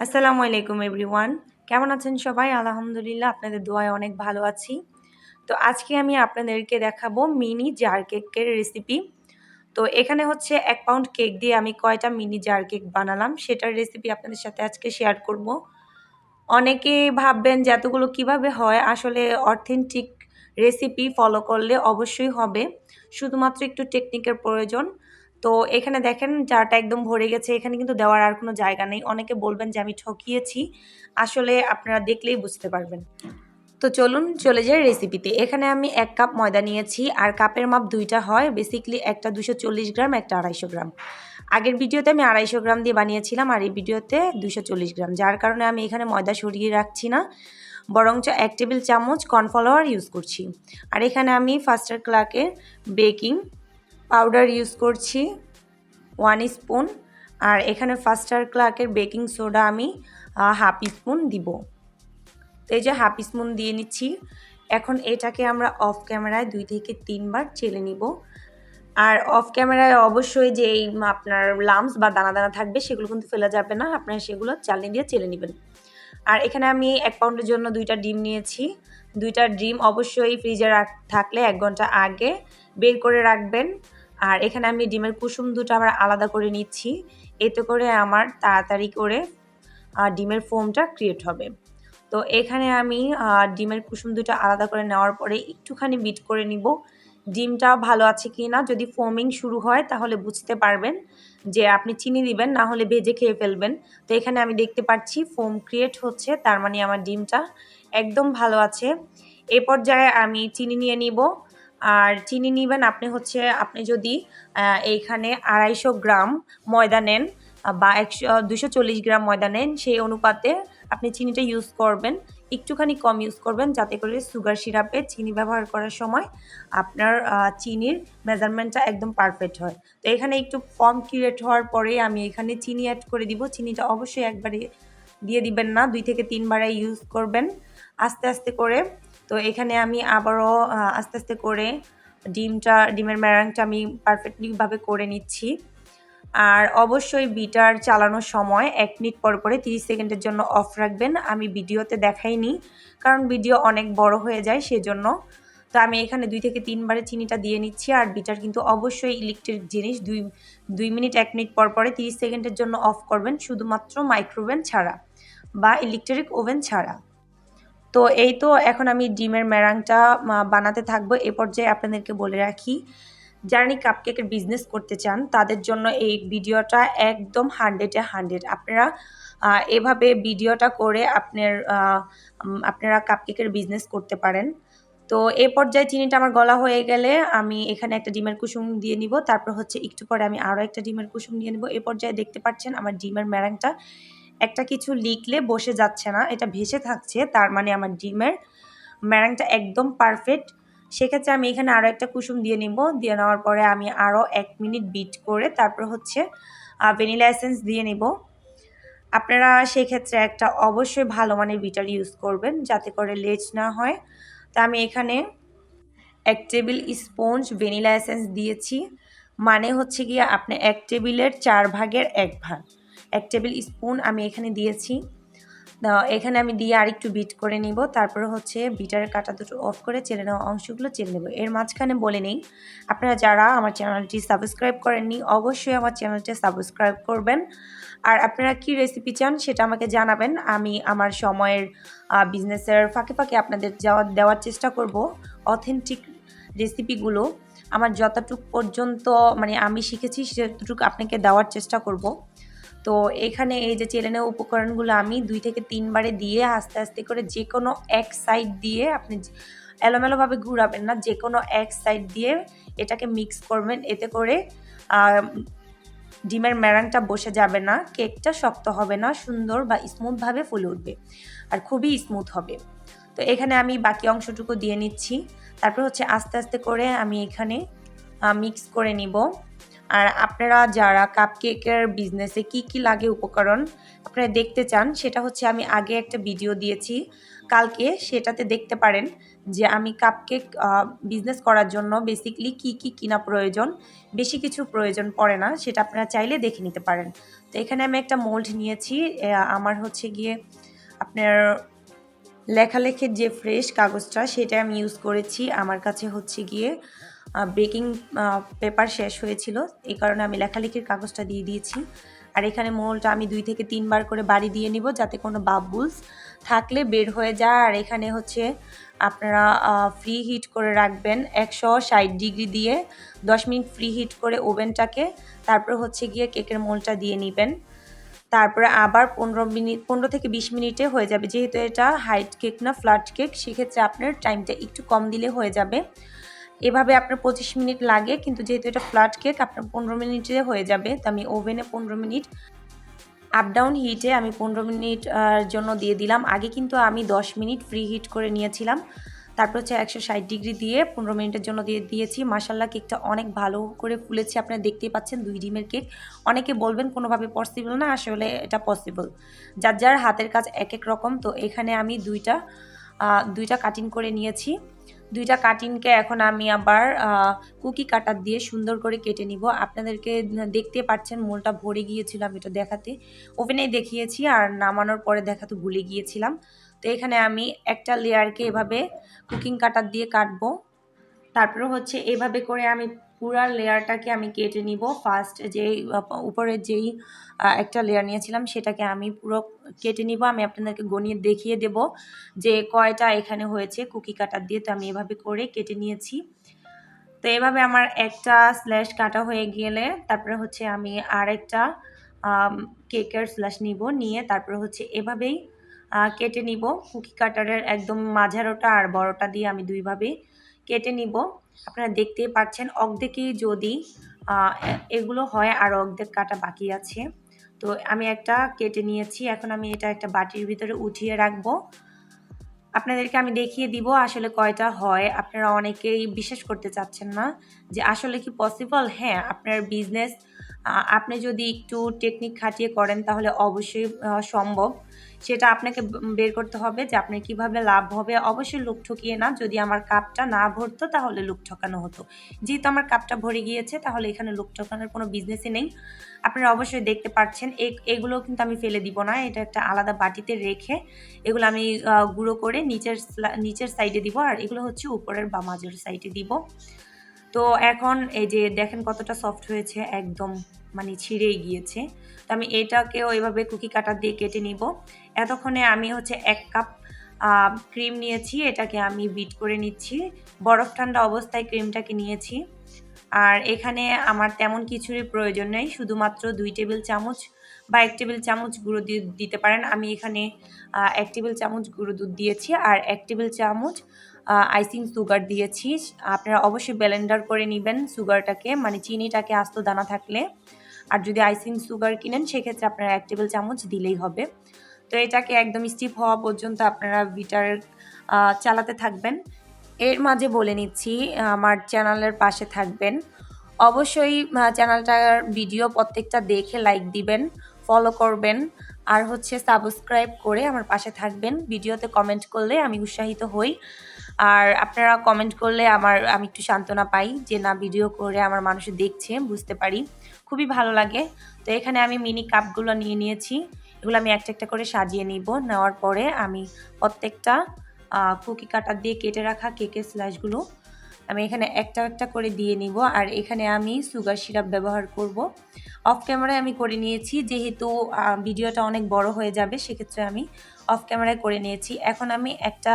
আসসালামু আলাইকুম এভরিওয়ান। কেমন আছেন সবাই? আলহামদুলিল্লাহ আপনাদের দোয়ায় অনেক ভালো আছি। তো আজকে আমি আপনাদেরকে দেখাবো মিনি জার কেকের রেসিপি তো এখানে হচ্ছে এক পাউন্ড কেক দিয়ে আমি কয়টা মিনি জার কেক বানালাম, সেটার রেসিপি আপনাদের সাথে আজকে শেয়ার করব। অনেকে ভাববেন যে এতগুলো কীভাবে হয়, আসলে অথেন্টিক রেসিপি ফলো করলে অবশ্যই হবে। শুধুমাত্র একটু টেকনিকের প্রয়োজন। তো এখানে দেখেন চাটা একদম ভরে গেছে, এখানে কিন্তু দেওয়ার আর কোনো জায়গা নেই। অনেকে বলবেন যে আমি ঠকিয়েছি। আসলে আপনারা দেখলেই বুঝতে পারবেন। তো চলুন চলে যাই রেসিপিতে এখানে আমি এক কাপ ময়দা নিয়েছি আর কাপের মাপ দুইটা হয়। বেসিকলি একটা দুশো গ্রাম, একটা আড়াইশো গ্রাম। আগের ভিডিওতে আমি আড়াইশো গ্রাম দিয়ে বানিয়েছিলাম আর এই ভিডিওতে দুশো গ্রাম। যার কারণে আমি এখানে ময়দা সরিয়ে রাখছি না। বরঞ্চ এক টেবিল চামচ কর্নফ্লাওয়ার ইউজ করছি। আর এখানে আমি ফাস্টার ক্লাকের বেকিং পাউডার ইউজ করছি ওয়ান স্পুন আর এখানে ফাস্টার ক্লাকের বেকিং সোডা আমি হাফ স্পুন দিব। তো এই যে হাফ স্পুন দিয়ে নিচ্ছি, এখন এটাকে আমরা অফ ক্যামেরায় দুই থেকে তিনবার চেলে নিব। আর অফ ক্যামেরায় অবশ্যই যে এই আপনার লামস বা দানা দানা থাকবে, সেগুলো কিন্তু ফেলা যাবে না, আপনারা সেগুলো চালনি দিয়ে চেলে নেবেন। আর এখানে আমি এক পাউন্ডের জন্য দুইটা ডিম নিয়েছি। দুইটা ডিম অবশ্যই ফ্রিজে রাখ, থাকলে এক ঘণ্টা আগে বের করে রাখবেন। আর এখানে আমি ডিমের কুসুম দুটো আবার আলাদা করে নিচ্ছি। এতে করে আমার তাড়াতাড়ি করে ডিমের ফোমটা ক্রিয়েট হবে। তো এখানে আমি ডিমের কুসুম দুটো আলাদা করে নেওয়ার পরে একটুখানি বিট করে নিব। ডিমটা ভালো আছে কি না যদি ফোমিং শুরু হয় তাহলে বুঝতে পারবেন যে আপনি চিনি দিবেন, না হলে ভেজে খেয়ে ফেলবেন। তো এখানে আমি দেখতে পাচ্ছি ফোম ক্রিয়েট হচ্ছে, তার মানে আমার ডিমটা একদম ভালো আছে। এ পর্যায়ে আমি চিনি নিয়ে নিব। আর চিনি নেবেন আপনি হচ্ছে, আপনি যদি এইখানে আড়াইশো গ্রাম ময়দা নেন বা একশো দুশো চল্লিশ গ্রাম ময়দা নেন, সেই অনুপাতে আপনি চিনিটা ইউজ করবেন। একটুখানি কম ইউজ করবেন যাতে করে সুগার সিরাপে চিনি ব্যবহার করার সময় আপনার চিনির মেজারমেন্টটা একদম পারফেক্ট হয়। তো এখানে একটু কম ক্রিয়েট হওয়ার পরে আমি এখানে চিনি অ্যাড করে দিব। চিনিটা অবশ্যই একবারে দিয়ে দিবেন না, দুই থেকে তিনবারে ইউজ করবেন। আস্তে আস্তে করে তো এখানে আমি আবারও আস্তে আস্তে করে ডিমটা, ডিমের ম্যারাংটা আমি পারফেক্টলিভাবে করে নিচ্ছি। আর অবশ্যই বিটার চালানোর সময় এক মিনিট পর পরে তিরিশ সেকেন্ডের জন্য অফ রাখবেন। আমি ভিডিওতে দেখাইনি, কারণ ভিডিও অনেক বড় হয়ে যায় সেজন্য। তো আমি এখানে দুই থেকে তিনবারে চিনিটা দিয়ে নিচ্ছি, আর বিটার কিন্তু অবশ্যই ইলেকট্রিক জিনিস। দুই দুই মিনিট, এক মিনিট পর পরে তিরিশ সেকেন্ডের জন্য অফ করবেন, শুধুমাত্র মাইক্রোওভেন ছাড়া বা ইলেকট্রিক ওভেন ছাড়া। তো এই তো এখন আমি ডিমের ম্যারাংটা বানাতে থাকব। এ পর্যায়ে আপনাদেরকে বলে রাখি, যারা কাপকেকের বিজনেস করতে চান, তাদের জন্য এই ভিডিওটা একদম হান্ড্রেডে হান্ড্রেড আপনারা এভাবে ভিডিওটা করে আপনার আপনারা কাপকেকের বিজনেস করতে পারেন। তো এ পর্যায়ে চিনিটা আমার গলা হয়ে গেলে আমি এখানে একটা ডিমের কুসুম দিয়ে নিব। তারপর হচ্ছে একটু পরে আমি আরও একটা ডিমের কুসুম দিয়ে নিব। এ পর্যায়ে দেখতে পাচ্ছেন আমার ডিমের ম্যারাংটা একটা কিছু লিখলে বসে যাচ্ছে না, এটা ভেসে থাকছে, তার মানে আমার ডিমের ম্যারাংটা একদম পারফেক্ট সেক্ষেত্রে আমি এখানে আরও একটা কুসুম দিয়ে নিব, দিয়ে নেওয়ার পরে আমি আরও এক মিনিট বিট করে তারপর হচ্ছে ভ্যানিলা এসেন্স দিয়ে নিব। আপনারা সেক্ষেত্রে একটা অবশ্যই ভালো মানের বিটার ইউজ করবেন, যাতে করে লেজ না হয়। তা আমি এখানে এক টেবিল স্পঞ্জ ভ্যানিলা এসেন্স দিয়েছি মানে হচ্ছে গিয়ে আপনি এক টেবিলের চার ভাগের এক ভাগ। এক টেবিল স্পুন আমি এখানে দিয়েছি। এখানে আমি দিয়ে আরেকটু বিট করে নিব। তারপরে হচ্ছে বিটারের কাটা দুটো অফ করে চেলে নেওয়া অংশগুলো চেলে নেব। এর মাঝখানে বলে নেই, আপনারা যারা আমার চ্যানেলটি সাবস্ক্রাইব করেননি, অবশ্যই আমার চ্যানেলটি সাবস্ক্রাইব করবেন। আর আপনারা কি রেসিপি চান সেটা আমাকে জানাবেন। আমি আমার সময়ের বিজনেসের ফাঁকে ফাঁকে আপনাদের যাওয়া, দেওয়ার চেষ্টা করব। অথেন্টিক রেসিপিগুলো আমার যতটুক পর্যন্ত মানে আমি শিখেছি সেটুকু আপনাকে দেওয়ার চেষ্টা করব। তো এখানে এই যে চেলেনের উপকরণগুলো আমি দুই থেকে তিনবারে দিয়ে আস্তে আস্তে করে যে কোনো এক সাইড দিয়ে আপনি এলোমেলোভাবে ঘুরাবেন না যে কোনো এক সাইড দিয়ে এটাকে মিক্স করবেন। এতে করে ডিমের ম্যারাংটা বসে যাবে না, কেকটা শক্ত হবে না, সুন্দর বা স্মুথভাবে ফুলে উঠবে আর খুবই স্মুথ হবে। তো এখানে আমি বাকি অংশটুকু দিয়ে নিচ্ছি। তারপর হচ্ছে আস্তে আস্তে করে আমি এখানে মিক্স করে নিব। আর আপনারা যারা কাপ কেকের বিজনেসে কি কি লাগে উপকরণ আপনারা দেখতে চান, সেটা হচ্ছে আমি আগে একটা ভিডিও দিয়েছি। কালকে সেটাতে দেখতে পারেন যে আমি কাপকেক বিজনেস করার জন্য বেসিকলি কি কি কিনা প্রয়োজন, বেশি কিছু প্রয়োজন পড়ে না, সেটা আপনারা চাইলে দেখে নিতে পারেন। তো এখানে আমি একটা মোল্ড নিয়েছি আমার হচ্ছে গিয়ে আপনার লেখালেখির যে ফ্রেশ কাগজটা, সেটা আমি ইউজ করেছি। আমার কাছে হচ্ছে গিয়ে বেকিং পেপার শেষ হয়েছিল। এই কারণে আমি লেখালেখির কাগজটা দিয়ে দিয়েছি। আর এখানে মোলটা আমি দুই থেকে তিনবার করে বাড়ি দিয়ে নিব যাতে কোনো বাবুলস থাকলে বের হয়ে যায়। আর এখানে হচ্ছে আপনারা ফ্রি হিট করে রাখবেন একশো ষাট ডিগ্রি দিয়ে। দশ মিনিট ফ্রি হিট করে ওভেনটাকে, তারপর হচ্ছে গিয়ে কেকের মোলটা দিয়ে নেবেন। তারপরে আবার পনেরো মিনিট, পনেরো থেকে বিশ মিনিটে হয়ে যাবে। যেহেতু এটা হাইট কেক না ফ্ল্যাট কেক সেক্ষেত্রে আপনার টাইমটা একটু কম দিলে হয়ে যাবে। এভাবে আপনার পঁচিশ মিনিট লাগে, কিন্তু যেহেতু এটা ফ্ল্যাট কেক আপনার পনেরো মিনিটে হয়ে যাবে। তো আমি ওভেনে পনেরো মিনিট আপ ডাউন হিটে আমি পনেরো মিনিট জন্য দিয়ে দিলাম। আগে কিন্তু আমি দশ মিনিট ফ্রি হিট করে নিয়েছিলাম। তারপর হচ্ছে একশো ষাট ডিগ্রি দিয়ে পনেরো মিনিটের জন্য দিয়ে দিয়েছি। মাসাল্লাহ কেকটা অনেক ভালো করে ফুলেছে। আপনারা দেখতেই পাচ্ছেন দুই ডিমের কেক অনেকে বলবেন কোনোভাবে পসিবল না, আসলে এটা পসিবল যার যার হাতের কাজ এক এক রকম। তো এখানে আমি দুইটা দুইটা কাটিং করে নিয়েছি। দুইটা কাটিংকে এখন আমি আবার কুকি কাটার দিয়ে সুন্দর করে কেটে নিব। আপনাদেরকে দেখতে পাচ্ছেন মোলটা ভরে গিয়েছিলাম এটা দেখাতে। ওভেনে দেখিয়েছি আর নামানোর পরে দেখাতে ভুলে গিয়েছিলাম। তো এখানে আমি একটা লেয়ারকে এভাবে কুকিং কাটার দিয়ে কাটবো। তারপরে হচ্ছে এভাবে করে আমি পুরা লেয়ারটাকে আমি কেটে নিব। ফার্স্ট যেই উপরের যেই একটা লেয়ার নিয়েছিলাম, সেটাকে আমি পুরো কেটে নিব। আমি আপনাদেরকে গনিয়ে দেখিয়ে দেব যে কয়টা এখানে হয়েছে কুকি কাটার দিয়ে। তো আমি এভাবে করে কেটে নিয়েছি। তো এভাবে আমার একটা স্ল্যাশ কাটা হয়ে গেলে তারপরে হচ্ছে আমি আরেকটা কেকের স্ল্যাশ নিব নিয়ে তারপরে হচ্ছে এভাবেই কেটে নিব। কুকি কাটারের একদম মাঝারোটা আর বড়টা দিয়ে আমি দুইভাবে কেটে নিব। আপনারা দেখতেই পাচ্ছেন, অর্ধেকেই যদি এগুলো হয় আর অর্ধেক কাটা বাকি আছে। তো আমি একটা কেটে নিয়েছি, এখন আমি এটা একটা বাটির ভিতরে উঠিয়ে রাখব। আপনাদেরকে আমি দেখিয়ে দিব আসলে কয়টা হয়। আপনারা অনেকেই বিশ্বাস করতে চাচ্ছেন না যে আসলে কি পসিবল হ্যাঁ আপনার বিজনেস আপনি যদি একটু টেকনিক খাটিয়ে করেন তাহলে অবশ্যই সম্ভব। সেটা আপনাকে বের করতে হবে যে আপনার কীভাবে লাভ হবে। অবশ্যই লোক ঠকিয়ে না। যদি আমার কাপটা না ভরতো তাহলে লোক ঠকানো হতো। যেহেতু আমার কাপটা ভরে গিয়েছে তাহলে এখানে লোক ঠকানোর কোনো বিজনেসই নেই। আপনারা অবশ্যই দেখতে পাচ্ছেন এগুলো কিন্তু আমি ফেলে দিব না। এটা একটা আলাদা বাটিতে রেখে এগুলো আমি গুঁড়ো করে নিচের নিচের সাইডে দিব। আর এগুলো হচ্ছে উপরের বা মাঝের সাইডে দিব। তো এখন এই যে দেখেন কতটা সফট হয়েছে, একদম মানে ছিঁড়েই গিয়েছে। তো আমি এটাকেও এভাবে কুকি কাটার দিয়ে কেটে নিব। এতক্ষণে আমি হচ্ছে এক কাপ ক্রিম নিয়েছি, এটাকে আমি বিট করে নিচ্ছি। বরফ ঠান্ডা অবস্থায় ক্রিমটাকে নিয়েছি। আর এখানে আমার তেমন কিছুরই প্রয়োজন নেই, শুধুমাত্র দুই টেবিল চামচ বা এক টেবিল চামচ গুঁড়ো দিয়ে দিতে পারেন। আমি এখানে এক টেবিল চামচ গুঁড়ো দুধ দিয়েছি আর এক টেবিল চামচ আইসিং সুগার দিয়েছি আপনারা অবশ্যই ব্লেন্ডার করে নেবেন সুগারটাকে মানে চিনিটাকে আস্ত দানা থাকলে। আর যদি আইসিং সুগার কিনেন, সেক্ষেত্রে আপনারা এক টেবিল চামচ দিলেই হবে। তো এটাকে একদম স্টিপ হওয়া পর্যন্ত আপনারা বিটার চালাতে থাকবেন। এর মাঝে বলে নিচ্ছি, আমার চ্যানেলের পাশে থাকবেন। অবশ্যই চ্যানেলটার ভিডিও প্রত্যেকটা দেখে লাইক দিবেন, ফলো করবেন, আর হচ্ছে সাবস্ক্রাইব করে আমার পাশে থাকবেন। ভিডিওতে কমেন্ট করলে আমি উৎসাহিত হই। আর আপনারা কমেন্ট করলে আমার, আমি একটু সান্ত্বনা পাই যে, না ভিডিও করে আমার মানুষ দেখছে, বুঝতে পারি। খুবই ভালো লাগে। তো এখানে আমি মিনি কাপগুলো নিয়ে নিয়েছি। এগুলো আমি একটা একটা করে সাজিয়ে নিব। নেওয়ার পরে আমি প্রত্যেকটা কুকি কাটার দিয়ে কেটে রাখা কেকের স্ল্যাশগুলো আমি এখানে একটা একটা করে দিয়ে নিব, আর এখানে আমি সুগার সিরাপ ব্যবহার করব। অফ ক্যামেরায় আমি করে নিয়েছি, যেহেতু ভিডিওটা অনেক বড় হয়ে যাবে, সেক্ষেত্রে আমি অফ ক্যামেরায় করে নিয়েছি। এখন আমি একটা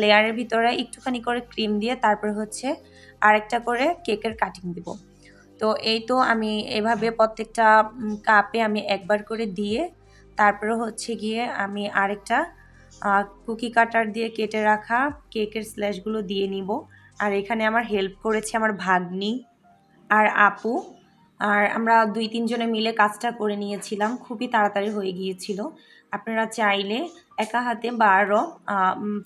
লেয়ারের ভিতরে একটুখানি করে ক্রিম দিয়ে তারপর হচ্ছে আরেকটা করে কেকের কাটিং দিব। তো এই তো আমি এভাবে প্রত্যেকটা কাপে আমি একবার করে দিয়ে তারপরে হচ্ছে গিয়ে আমি আরেকটা কুকি কাটার দিয়ে কেটে রাখা কেকের স্ল্যাশগুলো দিয়ে নিব। আর এখানে আমার হেল্প করেছে আমার ভাগ্নি আর আপু। আর আমরা দুই তিনজনে মিলে কাজটা করে নিয়েছিলাম, খুবই তাড়াতাড়ি হয়ে গিয়েছিল। আপনারা চাইলে একা হাতে বারো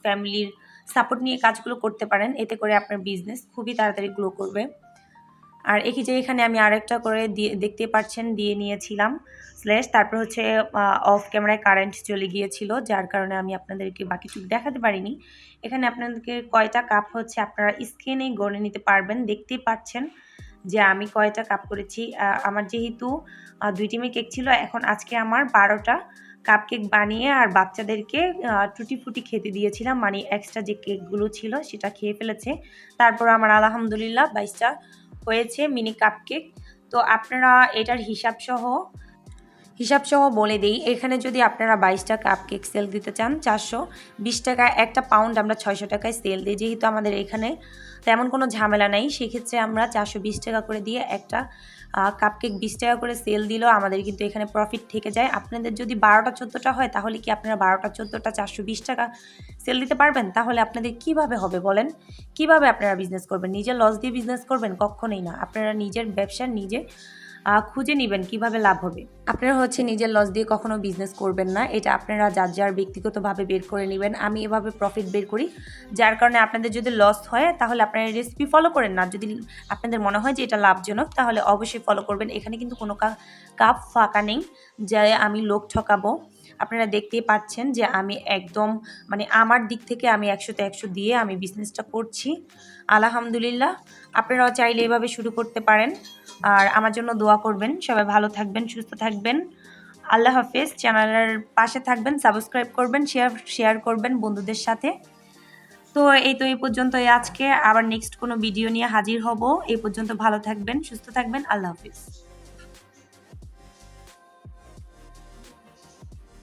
ফ্যামিলির সাপোর্ট নিয়ে কাজগুলো করতে পারেন, এতে করে আপনার বিজনেস খুবই তাড়াতাড়ি গ্রো করবে। আর একই যে এখানে আমি আরেকটা করে দিয়ে দেখতে পাচ্ছেন দিয়ে নিয়েছিলাম স্ল্যাশ তারপর হচ্ছে অফ ক্যামেরায় কারেন্ট চলে গিয়েছিল যার কারণে আমি আপনাদেরকে বাকি বাকিটুকু দেখাতে পারিনি। এখানে আপনাদেরকে কয়টা কাপ হচ্ছে আপনারা স্ক্রিনে গড়ে নিতে পারবেন। দেখতেই পাচ্ছেন যে আমি কয়টা কাপ করেছি। আমার যেহেতু আহ, দুই টিমে কেক ছিল এখন আজকে আমার বারোটা কাপ কেক বানিয়ে আর বাচ্চাদেরকে টুটি ফুটি খেতে দিয়েছিলাম। মানে এক্সট্রা যে কেকগুলো ছিল সেটা খেয়ে ফেলেছে। তারপর আমার আলহামদুলিল্লাহ বাইশটা হয়েছে মিনি কাপকেক তো আপনারা এটার হিসাবসহ হিসাবসহ হিসাব সহ বলে দিই, এখানে যদি আপনারা বাইশটা কাপ কেক সেল দিতে চান, চারশো, বিশ টাকা, একটা পাউন্ড আমরা ছয়শো টাকায় সেল দিই। যেহেতু আমাদের এখানে তেমন কোনো ঝামেলা নেই, সেক্ষেত্রে আমরা চারশো বিশ টাকা করে দিয়ে একটা কাপ কেক বিশ টাকা করে সেল দিলেও আমাদের কিন্তু এখানে প্রফিট থেকে যায়। আপনাদের যদি বারোটা চোদ্দোটা হয়, তাহলে কি আপনারা বারোটা চোদ্দোটা চারশো বিশ টাকা সেল দিতে পারবেন? তাহলে আপনাদের কীভাবে হবে বলেন? কীভাবে আপনারা বিজনেস করবেন? নিজের লস দিয়ে বিজনেস করবেন? কখনোই না। আপনারা নিজের ব্যবসা নিজে খুঁজে নেবেন, কীভাবে লাভ হবে? আপনারা হচ্ছে নিজের লস দিয়ে কখনো বিজনেস করবেন না। এটা আপনারা যার যার ব্যক্তিগতভাবে বের করে নেবেন। আমি এভাবে প্রফিট বের করি, যার কারণে আপনাদের যদি লস হয়, তাহলে আপনারা রেসিপি ফলো করেন না। যদি আপনাদের মনে হয় যে এটা লাভজনক, তাহলে অবশ্যই ফলো করবেন। এখানে কিন্তু কোনো কাপ ফাঁকা নেই, যে আমি লোক ঠকাবো। আপনারা দেখতেই পাচ্ছেন যে আমি একদম মানে আমার দিক থেকে আমি একশোতে একশো দিয়ে আমি বিজনেসটা করছি। আলহামদুলিল্লাহ, আপনারাও চাইলে এভাবে শুরু করতে পারেন। আর আমার জন্য দোয়া করবেন। সবাই ভালো থাকবেন, সুস্থ থাকবেন। আল্লাহ হাফেজ। চ্যানেলের পাশে থাকবেন সাবস্ক্রাইব করবেন শেয়ার শেয়ার করবেন বন্ধুদের সাথে। তো এই তো এই পর্যন্তই আজকে। আবার নেক্সট কোনো ভিডিও নিয়ে হাজির হব। এই পর্যন্ত ভালো থাকবেন, সুস্থ থাকবেন। আল্লাহ হাফিজ।